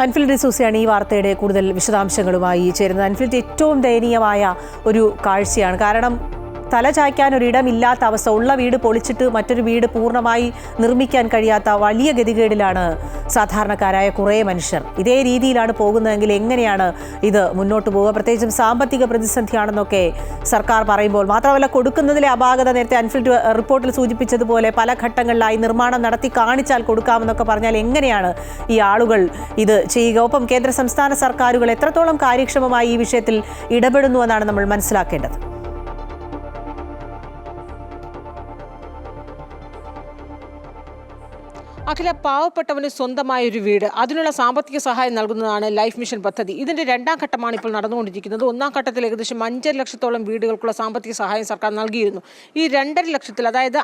അൻഫിൽ ഡിസൂസിയാണ് ഈ വാർത്തയുടെ കൂടുതൽ വിശദാംശങ്ങളുമായി ചേരുന്നത്. അൻഫിൽഡ് ഏറ്റവും ദയനീയമായ ഒരു കാഴ്ചയാണ്. കാരണം തല ചായ്ക്കാൻ ഒരിടമില്ലാത്ത അവസ്ഥ. ഉള്ള വീട് പൊളിച്ചിട്ട് മറ്റൊരു വീട് പൂർണമായി നിർമ്മിക്കാൻ കഴിയാത്ത വലിയ ഗതികേടിലാണ് സാധാരണക്കാരായ കുറേ മനുഷ്യർ. ഇതേ രീതിയിലാണ് പോകുന്നതെങ്കിൽ എങ്ങനെയാണ് ഇത് മുന്നോട്ട് പോവുക? പ്രത്യേകിച്ചും സാമ്പത്തിക പ്രതിസന്ധിയാണെന്നൊക്കെ സർക്കാർ പറയുമ്പോൾ മാത്രമല്ല കൊടുക്കുന്നതിലെ അപാകത നേരത്തെ അൻഫിൽഡ് റിപ്പോർട്ടിൽ സൂചിപ്പിച്ചതുപോലെ പല ഘട്ടങ്ങളിലായി നിർമ്മാണം നടത്തി കാണിച്ചാൽ കൊടുക്കാമെന്നൊക്കെ പറഞ്ഞാൽ എങ്ങനെയാണ് ഈ ആളുകൾ ഇത് ചെയ്യുക? ഒപ്പം കേന്ദ്ര സംസ്ഥാന സർക്കാരുകൾ എത്രത്തോളം കാര്യക്ഷമമായി ഈ വിഷയത്തിൽ ഇടപെടുന്നുവെന്നാണ് നമ്മൾ മനസ്സിലാക്കേണ്ടത്. അഖില പാവപ്പെട്ടവന് സ്വന്തമായ ഒരു വീട്. അതിനുള്ള സാമ്പത്തിക സഹായം നൽകുന്നതാണ് ലൈഫ് മിഷൻ പദ്ധതി. ഇതിന്റെ രണ്ടാം ഘട്ടമാണ് ഇപ്പോൾ നടന്നുകൊണ്ടിരിക്കുന്നത്. ഒന്നാം ഘട്ടത്തിൽ ഏകദേശം അഞ്ചര ലക്ഷത്തോളം വീടുകൾക്കുള്ള സാമ്പത്തിക സഹായം സർക്കാർ നൽകിയിരുന്നു. ഈ രണ്ടര ലക്ഷത്തിൽ അതായത്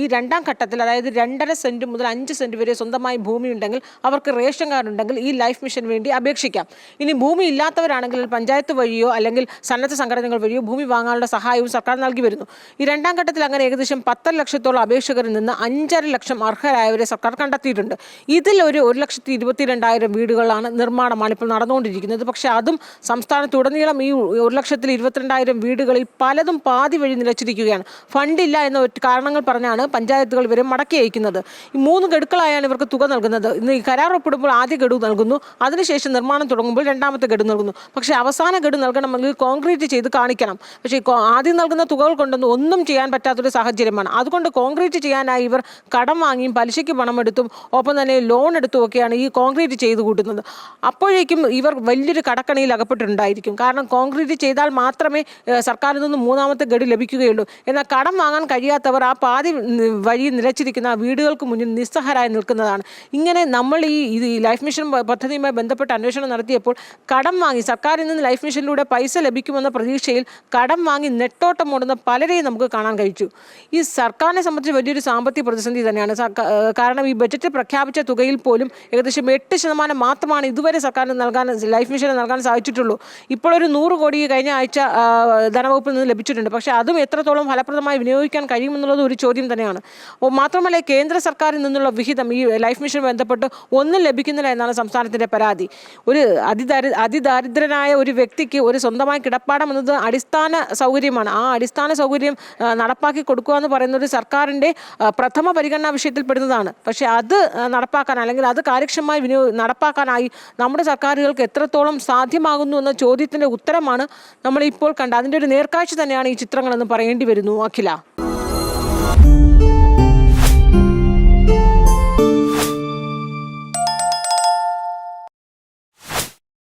ഈ രണ്ടാം ഘട്ടത്തിൽ അതായത് രണ്ടര സെന്റ് മുതൽ അഞ്ച് സെന്റ് വരെ സ്വന്തമായി ഭൂമി ഉണ്ടെങ്കിൽ അവർക്ക് റേഷൻ കാർഡ് ഉണ്ടെങ്കിൽ ഈ ലൈഫ് മിഷൻ വേണ്ടി അപേക്ഷിക്കാം. ഇനി ഭൂമി ഇല്ലാത്തവരാണെങ്കിൽ പഞ്ചായത്ത് വഴിയോ അല്ലെങ്കിൽ സന്നദ്ധ സംഘടനകൾ വഴിയോ ഭൂമി വാങ്ങാനുള്ള സഹായവും സർക്കാർ നൽകി വരുന്നു. ഈ രണ്ടാം ഘട്ടത്തിൽ അങ്ങനെ ഏകദേശം പത്തര ലക്ഷത്തോളം അപേക്ഷകരിൽ നിന്ന് അഞ്ചര ലക്ഷം അർഹരായവരെ സർക്കാർ കണ്ടെത്തിയിട്ടുണ്ട്. ഇതിൽ ഒരു ഒരു ലക്ഷത്തി ഇരുപത്തിരണ്ടായിരം വീടുകളാണ് നിർമ്മാണമാണ് ഇപ്പോൾ നടന്നുകൊണ്ടിരിക്കുന്നത്. പക്ഷേ അതും സംസ്ഥാനത്തുടനീളം ഈ ഒരു ലക്ഷത്തിൽ ഇരുപത്തിരണ്ടായിരം വീടുകളിൽ പലതും പാതി വഴി നിലച്ചിരിക്കുകയാണ്. ഫണ്ടില്ല എന്ന കാരണങ്ങൾ പറഞ്ഞാണ് പഞ്ചായത്തുകൾ ഇവരെ മടക്കി അയക്കുന്നത്. ഈ മൂന്ന് ഗഡുക്കളായാണ് ഇവർക്ക് തുക നൽകുന്നത്. ഇന്ന് ഈ കരാർ ഒപ്പിടുമ്പോൾ ആദ്യ ഗഡു നൽകുന്നു. അതിനുശേഷം നിർമ്മാണം തുടങ്ങുമ്പോൾ രണ്ടാമത്തെ ഗഡു നൽകുന്നു. പക്ഷേ അവസാന ഗഡു നൽകണമെങ്കിൽ കോൺക്രീറ്റ് ചെയ്ത് കാണിക്കണം. പക്ഷേ ആദ്യം നൽകുന്ന തുകകൾ കൊണ്ടൊന്നും ഒന്നും ചെയ്യാൻ പറ്റാത്തൊരു സാഹചര്യമാണ്. അതുകൊണ്ട് കോൺക്രീറ്റ് ചെയ്യാനായി ഇവർ കടം വാങ്ങിയും പലിശയ്ക്ക് പണമെടുത്തും ഒപ്പം തന്നെ ലോൺ എടുത്തും ഒക്കെയാണ് ഈ കോൺക്രീറ്റ് ചെയ്ത് കൂട്ടുന്നത്. അപ്പോഴേക്കും ഇവർ വലിയൊരു കടക്കണിയിൽ അകപ്പെട്ടിട്ടുണ്ടായിരിക്കും. കാരണം കോൺക്രീറ്റ് ചെയ്താൽ മാത്രമേ സർക്കാരിൽ നിന്ന് മൂന്നാമത്തെ ഗഡു ലഭിക്കുകയുള്ളൂ. എന്നാൽ കടം വാങ്ങാൻ കഴിയാത്തവർ ആ പാതി വഴി നിലച്ചിരിക്കുന്ന വീടുകൾക്ക് മുന്നിൽ നിസ്സഹരായി നിൽക്കുന്നതാണ്. ഇങ്ങനെ നമ്മൾ ഈ ഇത് ലൈഫ് മിഷൻ പദ്ധതിയുമായി ബന്ധപ്പെട്ട് അന്വേഷണം നടത്തിയപ്പോൾ കടം വാങ്ങി സർക്കാരിൽ നിന്ന് ലൈഫ് മിഷനിലൂടെ പൈസ ലഭിക്കുമെന്ന പ്രതീക്ഷയിൽ കടം വാങ്ങി നെട്ടോട്ടം ഓടുന്ന പലരെയും നമുക്ക് കാണാൻ കഴിച്ചു. ഈ സർക്കാരിനെ സംബന്ധിച്ച് വലിയൊരു സാമ്പത്തിക പ്രതിസന്ധി തന്നെയാണ്. കാരണം ഈ ബജറ്റ് പ്രഖ്യാപിച്ച തുകയിൽ പോലും ഏകദേശം എട്ട് ശതമാനം മാത്രമാണ് ഇതുവരെ സർക്കാരിന് നൽകാൻ ലൈഫ് മിഷന് നൽകാൻ സാധിച്ചിട്ടുള്ളൂ. ഇപ്പോൾ ഒരു നൂറ് കോടി കഴിഞ്ഞ ആഴ്ച ധനവകുപ്പിൽ നിന്ന് ലഭിച്ചിട്ടുണ്ട്. പക്ഷേ അതും എത്രത്തോളം ഫലപ്രദമായി വിനിയോഗിക്കാൻ കഴിയുമെന്നുള്ളത് ഒരു ചോദ്യം തന്നെയാണ്. മാത്രമല്ല കേന്ദ്ര സർക്കാരിൽ നിന്നുള്ള വിഹിതം ഈ ലൈഫ് മിഷൻ ബന്ധപ്പെട്ട് ഒന്നും ലഭിക്കുന്നില്ല എന്നാണ് സംസ്ഥാനത്തിന്റെ പരാതി. ഒരു അതിദാരി അതിദാരിദ്രനായ ഒരു വ്യക്തിക്ക് ഒരു സ്വന്തമായി കിടപ്പാടം എന്നത് അടിസ്ഥാന സൗകര്യമാണ്. ആ അടിസ്ഥാന സൗകര്യം നടപ്പാക്കി കൊടുക്കുക എന്ന് പറയുന്നത് ഒരു സർക്കാരിന്റെ പ്രഥമ പരിഗണനാ വിഷയത്തിൽ പെടുന്നതാണ്. പക്ഷേ അത് നടപ്പാക്കാൻ അല്ലെങ്കിൽ അത് കാര്യക്ഷമമായി വിനിയോ നടപ്പാക്കാനായി നമ്മുടെ സർക്കാരുകൾക്ക് എത്രത്തോളം സാധ്യമാകുന്നു എന്ന ചോദ്യത്തിന്റെ ഉത്തരമാണ് നമ്മൾ ഇപ്പോൾ കണ്ട അതിന്റെ ഒരു നേർക്കാഴ്ച തന്നെയാണ് ഈ ചിത്രങ്ങളെന്ന് പറയേണ്ടി വരുന്നു അഖില.